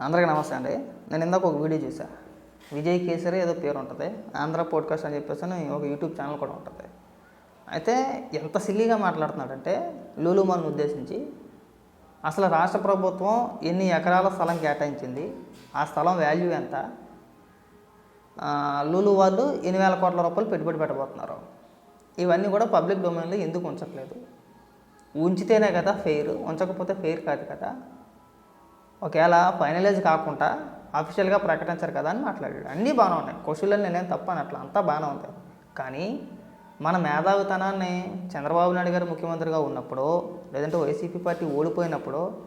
అందరికీ నమస్తే అండి. నేను ఇందాక ఒక వీడియో చూసా. విజయ్ కేసరి ఏదో పేరు ఉంటుంది. ఆంధ్ర పోడ్కాస్ట్ అని చెప్పేసి ఒక యూట్యూబ్ ఛానల్ కూడా ఉంటుంది. అయితే ఎంత సిల్లీగా మాట్లాడుతున్నాడంటే లూలుమాల్ని ఉద్దేశించి అసలు రాష్ట్ర ప్రభుత్వం ఎన్ని ఎకరాల స్థలం కేటాయించింది? ఆ స్థలం వాల్యూ ఎంత? లూలు వాళ్ళు ఎన్ని వేల కోట్ల రూపాయలు పెట్టుబడి పెట్టబోతున్నారు? ఇవన్నీ కూడా పబ్లిక్ డొమైన్లో ఎందుకు ఉంచట్లేదు? ఉంచితేనే కదా ఫెయిర్ ఉంచకపోతే ఫెయిర్ కాదు కదా. ఒకవేళ ఫైనలైజ్ కాకుండా అఫీషియల్గా ప్రకటించారు కదా అని మాట్లాడాడు. అన్నీ బాగానే ఉన్నాయి. క్వశ్చన్లు నేనేం తప్ప అట్లా అంతా బాగానే ఉంది. కానీ మన మేధావితనాన్ని చంద్రబాబు నాయుడు గారు ముఖ్యమంత్రిగా ఉన్నప్పుడు లేదంటే వైసీపీ పార్టీ ఓడిపోయినప్పుడు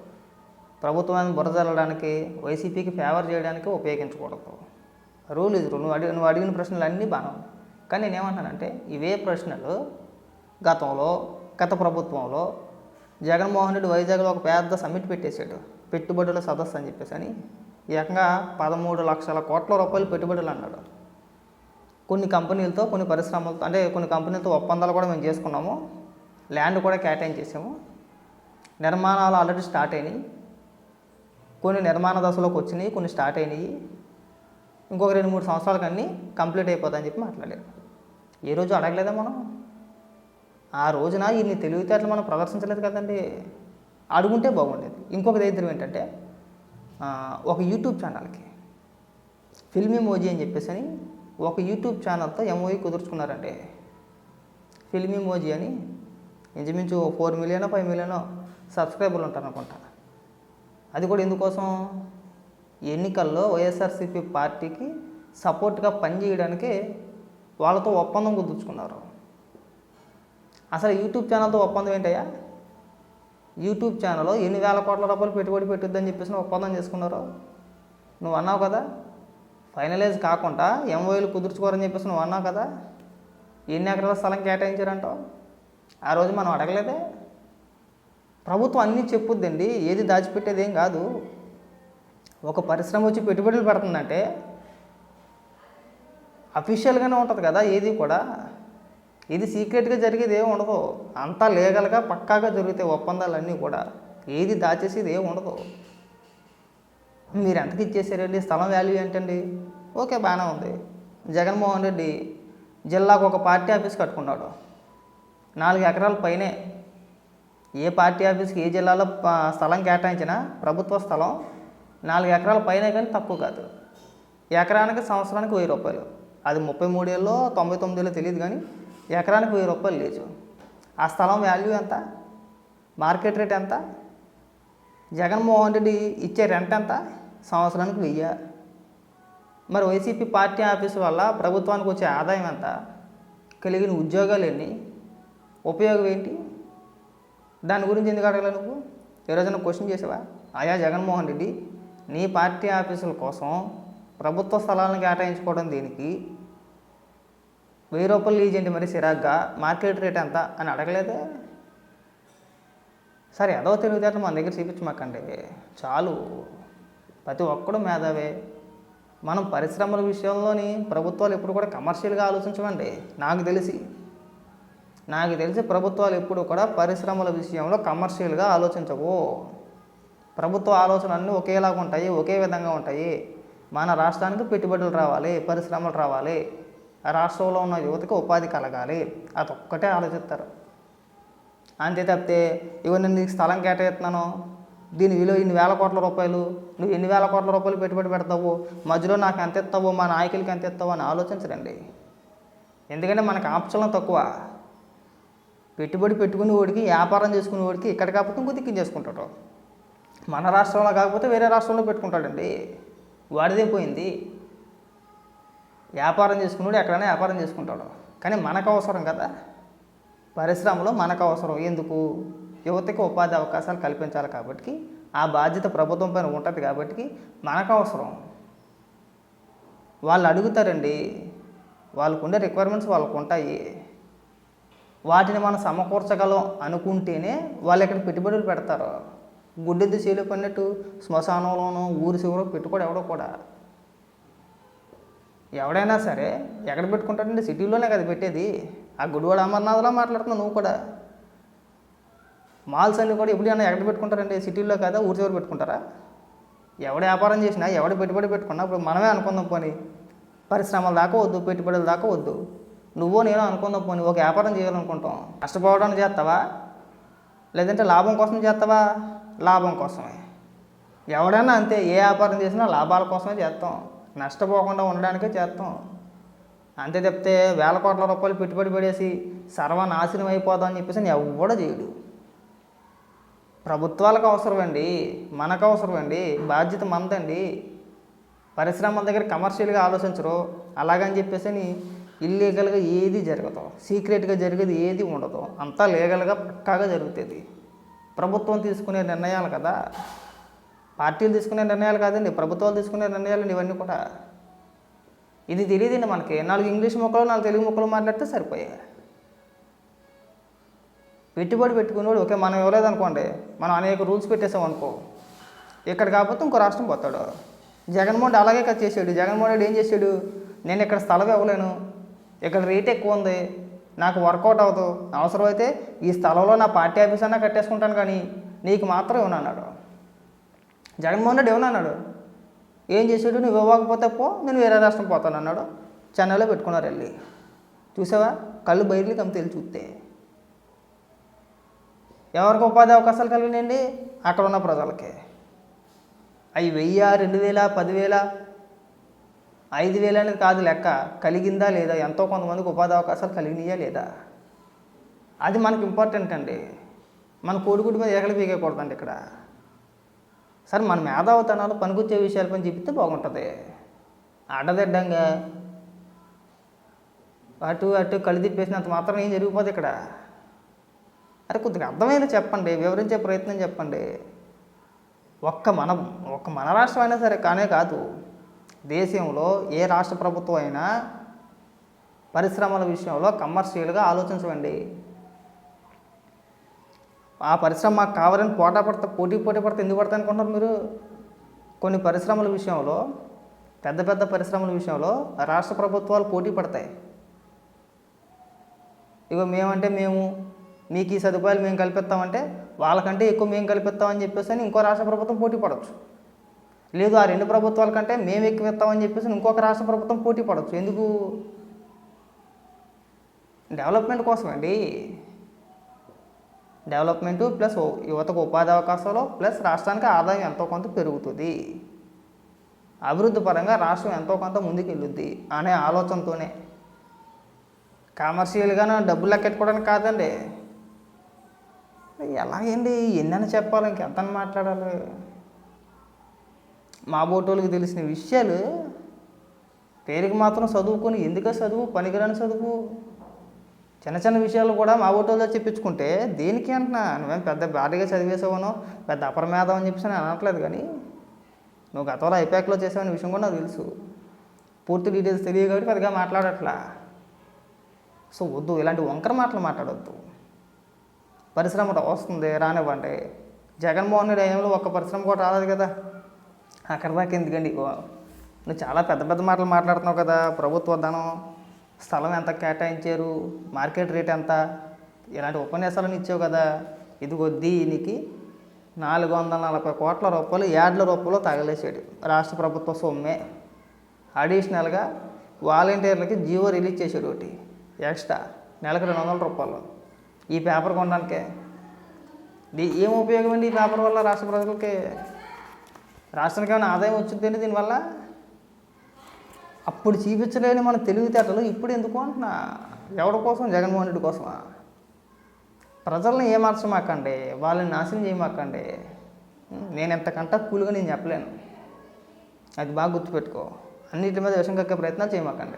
ప్రభుత్వాన్ని బురదల్లడానికి వైసీపీకి ఫేవర్ చేయడానికి ఉపయోగించకూడదు. రూల్ ఇది. రూల్ నువ్వు అడిగి నువ్వు అడిగిన ప్రశ్నలు అన్నీ బాగానే ఉన్నాయి. కానీ నేనేమంటానంటే ఇవే ప్రశ్నలు గతంలో గత ప్రభుత్వంలో జగన్మోహన్ రెడ్డి వైజాగ్లో ఒక పెద్ద సమ్మిట్ పెట్టేశాడు. పెట్టుబడుల సదస్సు అని చెప్పేసి అని ఏకంగా పదమూడు లక్షల కోట్ల రూపాయలు పెట్టుబడులు అన్నాడు. కొన్ని కంపెనీలతో కొన్ని పరిశ్రమలతో అంటే కొన్ని కంపెనీలతో ఒప్పందాలు కూడా మేము చేసుకున్నాము. ల్యాండ్ కూడా కేటాయించేసాము నిర్మాణాలు ఆల్రెడీ స్టార్ట్ అయినాయి. కొన్ని నిర్మాణ దశలోకి వచ్చినాయి కొన్ని స్టార్ట్ అయినాయి. ఇంకొక రెండు మూడు సంవత్సరాలకి అన్నీ కంప్లీట్ అయిపోతాయని చెప్పి మాట్లాడారు. ఏ రోజు అడగలేదా మనం? ఆ రోజున ఇన్ని తెలివితేటలు మనం ప్రదర్శించలేదు కదండి. అడుగుంటే బాగుండేది. ఇంకొక దరిద్రం ఏంటంటే ఒక యూట్యూబ్ ఛానల్కి ఫిల్మీ మోజీ అని చెప్పేసి అని ఒక యూట్యూబ్ ఛానల్తో ఎంఓఈ కుదుర్చుకున్నారంటే ఫిల్మ్ మోజీ అని ఇంచుమించు ఫోర్ మిలియన్ ఫైవ్ మిలియన్ సబ్స్క్రైబర్లు ఉంటారు అనుకుంటా అది కూడా ఎందుకోసం? ఎన్నికల్లో వైఎస్ఆర్సీపీ పార్టీకి సపోర్ట్గా పనిచేయడానికి వాళ్ళతో ఒప్పందం కుదుర్చుకున్నారు. అసలు యూట్యూబ్ ఛానల్తో ఒప్పందం ఏంటయ్యా? యూట్యూబ్ ఛానల్లో ఎన్ని వేల కోట్ల రూపాయలు పెట్టుబడి పెట్టొద్దని చెప్పేసి ఒప్పందం చేసుకున్నారు నువ్వు అన్నావు కదా? ఫైనలైజ్ కాకుండా ఎంఓఏలు కుదుర్చుకోరని చెప్పేసి నువ్వు అన్నావు కదా? ఎన్ని ఎకరాల స్థలం కేటాయించారంటావు? ఆ రోజు మనం అడగలేదే? ప్రభుత్వం అన్నీ చెప్పుద్దండి ఏది దాచిపెట్టేది ఏం కాదు. ఒక పరిశ్రమ వచ్చి పెట్టుబడులు పెడుతుందంటే అఫీషియల్గానే ఉంటుంది కదా ఏది కూడా. ఇది సీక్రెట్గా జరిగేది ఏమి ఉండదు. అంతా లీగల్గా పక్కాగా జరుగుతాయి ఒప్పందాలన్నీ కూడా ఏది దాచేసేది ఏమి ఉండదు. మీరు ఎంతకి ఇచ్చేసారండి? స్థలం వాల్యూ ఏంటండి? ఓకే బాగానే ఉంది. జగన్మోహన్ రెడ్డి జిల్లాకు ఒక పార్టీ ఆఫీస్ కట్టుకున్నాడు. నాలుగు ఎకరాల పైనే. ఏ పార్టీ ఆఫీస్కి ఏ జిల్లాలో స్థలం కేటాయించినా ప్రభుత్వ స్థలం నాలుగు ఎకరాల పైన కానీ తక్కువ కాదు. ఎకరానికి సంవత్సరానికి వెయ్యి రూపాయలు. అది ముప్పై మూడేళ్ళలో తొంభై తొమ్మిదిలో తెలియదు కానీ ఎకరానికి వెయ్యి రూపాయలు లేదు ఆ స్థలం వాల్యూ ఎంత? మార్కెట్ రేట్ ఎంత? జగన్మోహన్ రెడ్డి ఇచ్చే రెంట్ ఎంత? సంవత్సరానికి వెయ్యి. మరి వైసీపీ పార్టీ ఆఫీస్ వల్ల ప్రభుత్వానికి వచ్చే ఆదాయం ఎంత? కలిగిన ఉద్యోగాలు ఎన్ని? ఉపయోగం ఏంటి? దాని గురించి ఎందుకు అడగలే నువ్వు? ఏ క్వశ్చన్ చేసావా? ఆయా జగన్మోహన్ రెడ్డి నీ పార్టీ ఆఫీసుల కోసం ప్రభుత్వ స్థలాలను కేటాయించుకోవడం దీనికి? వెయ్యి రూపాయలు లీజ్ ఏంటి మరి సిరాగ్గా? మార్కెట్ రేట్ ఎంత? అని అడగలేదే? సరే ఏదో తెలివితేటలు మన దగ్గర చూపించమాకండి చాలు. ప్రతి ఒక్కడు మేధావే. మనం పరిశ్రమల విషయంలోని ప్రభుత్వాలు ఎప్పుడు కూడా కమర్షియల్గా ఆలోచించమండి నాకు తెలిసి. నాకు తెలిసి ప్రభుత్వాలు ఎప్పుడు కూడా పరిశ్రమల విషయంలో కమర్షియల్గా ఆలోచించవు. ప్రభుత్వ ఆలోచన అన్నీ ఒకేలాగా ఉంటాయి ఒకే విధంగా ఉంటాయి. మన రాష్ట్రానికి పెట్టుబడులు రావాలి పరిశ్రమలు రావాలి. రాష్ట్రంలో ఉన్న యువతకు ఉపాధి కలగాలి. అదొక్కటే ఆలోచిస్తారు. అంతే తప్పితే ఇవో నేను నీకు స్థలం కేటాయిస్తున్నాను. దీని విలువ ఇన్ని వేల కోట్ల రూపాయలు. నువ్వు ఎన్ని వేల కోట్ల రూపాయలు పెట్టుబడి పెడతావు? మధ్యలో నాకు ఎంత ఇస్తావో? మా నాయకులకి ఎంత ఇస్తావో? అని ఆలోచించరండి. ఎందుకంటే మనకు ఆప్షన్లు తక్కువ. పెట్టుబడి పెట్టుకునే వాడికి వ్యాపారం చేసుకునే వాడికి ఇక్కడ కాకపోతే ఇంకో దిక్కు చేసుకుంటాడు. మన రాష్ట్రంలో కాకపోతే వేరే రాష్ట్రంలో పెట్టుకుంటాడండి. వాడిదే పోయింది. వ్యాపారం చేసుకున్నాడు ఎక్కడైనా వ్యాపారం చేసుకుంటాడు. కానీ మనకు అవసరం కదా? పరిశ్రమలో మనకు అవసరం ఎందుకు? యువతకి ఉపాధి అవకాశాలు కల్పించాలి కాబట్టి ఆ బాధ్యత ప్రభుత్వం పైన ఉంటుంది కాబట్టి మనకు అవసరం వాళ్ళు అడుగుతారండి వాళ్ళకు ఉండే రిక్వైర్మెంట్స్ వాళ్ళకు ఉంటాయి వాటిని మనం సమకూర్చగలం అనుకుంటేనే వాళ్ళు ఇక్కడ పెట్టుబడులు పెడతారు. గుడ్డెద్దు చేలు పడినట్టు శ్మశానంలోనూ ఊరి చివరో పెట్టుకోడు ఎవడో కూడా. ఎవడైనా సరే ఎక్కడ పెట్టుకుంటాడండి? సిటీలోనే కదా పెట్టేది. ఆ గుడివాడ అమర్నాథ్లో మాట్లాడుతున్నావు నువ్వు కూడా. మాల్స్ అన్నీ కూడా ఎప్పుడైనా ఎక్కడ పెట్టుకుంటారండి? సిటీల్లో కదా? ఊరి చివరి పెట్టుకుంటారా? ఎవడు వ్యాపారం చేసినా ఎవడు పెట్టుబడి పెట్టుకున్నా ఇప్పుడు మనమే అనుకుందాం పోనీ. పరిశ్రమల దాకా వద్దు పెట్టుబడుల దాకా వద్దు. నువ్వో నేను అనుకుందాం పోనీ ఒక వ్యాపారం చేయాలనుకుంటాం. కష్టపోవడానికి చేస్తావా? లేదంటే లాభం కోసం చేస్తావా? లాభం కోసమే. ఎవడైనా అంతే ఏ వ్యాపారం చేసినా లాభాల కోసమే చేస్తాం. నష్టపోకుండా ఉండడానికే చేస్తాం అంతే చెప్తే వేల కోట్ల రూపాయలు పెట్టుబడి పడేసి సర్వనాశనం అయిపోదామని చెప్పేసి ఎవడ చేయడు. ప్రభుత్వాలకు అవసరమండి మనకు అవసరమండి బాధ్యత మనదండి. పరిశ్రమల దగ్గర కమర్షియల్గా ఆలోచించరు. అలాగని చెప్పేసి ఇల్లీగల్గా ఏది జరగదు. సీక్రెట్గా జరిగేది ఏది ఉండదు. అంతా లీగల్గా పక్కాగా జరుగుతుంది. ప్రభుత్వం తీసుకునే నిర్ణయాలు కదా. పార్టీలు తీసుకునే నిర్ణయాలు కాదండి ప్రభుత్వాలు తీసుకునే నిర్ణయాలు ఇవన్నీ కూడా. ఇది తెలియదండి మనకి. నాలుగు ఇంగ్లీష్ మొక్కలు నాలుగు తెలుగు మొక్కలు మాట్లాడితే సరిపోయాయి పెట్టుబడి పెట్టుకునేవాడు ఓకే మనం ఇవ్వలేదు అనుకోండి మనం అనేక రూల్స్ పెట్టేసాం అనుకో ఇక్కడ కాకపోతే ఇంకో రాష్ట్రం పోతాడు. జగన్మోహన్ అలాగే కట్ చేసాడు. జగన్మోహన్ రెడ్డి ఏం చేశాడు నేను ఇక్కడ స్థలం ఇవ్వలేను ఇక్కడ రేట్ ఎక్కువ ఉంది నాకు వర్కౌట్ అవ్వదు అవసరమైతే ఈ స్థలంలో నా పార్టీ ఆఫీస్ అన్నా కట్టేసుకుంటాను కానీ నీకు మాత్రం ఇవ్వను అన్నాడు. జగన్మోహన్ రెడ్డి ఇవ్వనన్నాడు ఏం చేశాడు నువ్వు ఇవ్వకపోతే పో నేను వేరే రాష్ట్రం పోతాను అన్నాడు. చెన్నైలో పెట్టుకున్నారు వెళ్ళి చూసావా? కళ్ళు బయర్లు కమ్మి చూస్తే. ఎవరికి ఉపాధి అవకాశాలు కలిగినాయండి? అక్కడ ఉన్న ప్రజలకి. అవి వెయ్యి రెండు వేల పదివేల ఐదు వేల అనేది కాదు లెక్క. కలిగిందా లేదా? ఎంతో కొంతమందికి ఉపాధి అవకాశాలు కలిగినాయా లేదా? అది మనకి ఇంపార్టెంట్ అండి. మన కోడిగుడ్డు మీద ఏకలు పీకేయకూడదండి ఇక్కడ. సార్ మన మేధావుతనాలు పనికొచ్చే విషయాలపైన చెప్తే బాగుంటుంది. అడ్డదిడ్డంగా అటు అటు కళ్ళు తిప్పేసినంత మాత్రం ఏం జరిగిపోదు ఇక్కడ. అరే కొద్దిగా అర్థమయ్యేలా చెప్పండి వివరించే ప్రయత్నం చెప్పండి. ఒక్క మన ఒక్క మన రాష్ట్రం అయినా సరే కానే కాదు దేశంలో ఏ రాష్ట్ర ప్రభుత్వం అయినా పరిశ్రమల విషయంలో కమర్షియల్గా ఆలోచించండి. ఆ పరిశ్రమ మాకు కావాలని పోటా పడతా పోటీ పోటీ పడితే ఎందుకు పడతా అనుకుంటున్నారు మీరు? కొన్ని పరిశ్రమల విషయంలో పెద్ద పెద్ద పరిశ్రమల విషయంలో రాష్ట్ర ప్రభుత్వాలు పోటీ పడతాయి. ఇగో మేమంటే మేము మీకు ఈ సదుపాయాలు మేము కల్పిస్తామంటే వాళ్ళకంటే ఎక్కువ మేము కల్పిస్తామని చెప్పేసి అని ఇంకో రాష్ట్ర ప్రభుత్వం పోటీ పడవచ్చు లేదు ఆ రెండు ప్రభుత్వాల కంటే మేము ఎక్కువ ఇస్తామని చెప్పేసి ఇంకొక రాష్ట్ర ప్రభుత్వం పోటీ పడవచ్చు ఎందుకు? డెవలప్మెంట్ కోసమండి. డెవలప్మెంటు ప్లస్ యువతకు ఉపాధి అవకాశాలు ప్లస్ రాష్ట్రానికి ఆదాయం ఎంతో కొంత పెరుగుతుంది. అభివృద్ధి పరంగా రాష్ట్రం ఎంతో కొంత ముందుకెళ్ళుద్ది అనే ఆలోచనతోనే. కమర్షియల్గానే డబ్బులు లెక్కెట్టుకోవడానికి కాదండి. ఎలాగండి ఎన్నని చెప్పాలి ఇంకెంతని మాట్లాడాలి? మా బోటోళ్ళకి తెలిసిన విషయాలు పేరుకి మాత్రం చదువుకొని ఎందుకు చదువు పనికిరాని చదువు. చిన్న చిన్న విషయాలు కూడా మా ఓటోలో చెప్పించుకుంటే దేనికి అంటున్నా? నువ్వేం పెద్ద భారీగా చదివేసావనో పెద్ద అపరమేధం అని చెప్పేసి నేను అనట్లేదు కానీ నువ్వు గతంలో ఐపాక్లో చేసావనే విషయం కూడా నాకు తెలుసు. పూర్తి డీటెయిల్స్ తెలియ కాబట్టి పెద్దగా మాట్లాడట్లా. సో వద్దు ఇలాంటి వంకర మాటలు మాట్లాడొద్దు. పరిశ్రమ వస్తుంది రానివ్వండి. జగన్మోహన్ రెడ్డి ఏమో ఒక్క పరిశ్రమ కూడా రాలేదు కదా. అక్కడ దాకా ఎందుకండి? నువ్వు చాలా పెద్ద పెద్ద మాటలు మాట్లాడుతున్నావు కదా ప్రభుత్వ ధనం. స్థలం ఎంత కేటాయించారు? మార్కెట్ రేట్ ఎంత? ఇలాంటి ఉపన్యాసాలను ఇచ్చావు కదా. ఇదిగో దీనికి నాలుగు వందల నలభై కోట్ల రూపాయలు యాడ్ల రూపాయలు తగలేసాడు రాష్ట్ర ప్రభుత్వ సొమ్మే. అడిషనల్గా వాలంటీర్లకి జీవో రిలీజ్ చేసాడు ఒకటి ఎక్స్ట్రా నెలకు రెండు వందల రూపాయలు. ఈ పేపర్ కొనడానికే. దీ ఏం ఉపయోగం అండి ఈ పేపర్ వల్ల రాష్ట్ర ప్రజలకి? రాష్ట్రానికి ఏమైనా ఆదాయం వచ్చిందండి దీనివల్ల? అప్పుడు చూపించలేని మన తెలివితేటలు ఇప్పుడు ఎందుకు అంటున్నా? ఎవరి కోసం? జగన్మోహన్ రెడ్డి కోసమా? ప్రజల్ని ఏమార్చమాకండి? వాళ్ళని నాశనం చేయమాకండి? నేను ఎంతకంటే కూలుగా నేను చెప్పలేను. అది బాగా గుర్తుపెట్టుకో. అన్నిటి మీద విషం కక్కే ప్రయత్నాలు చేయమాకండి.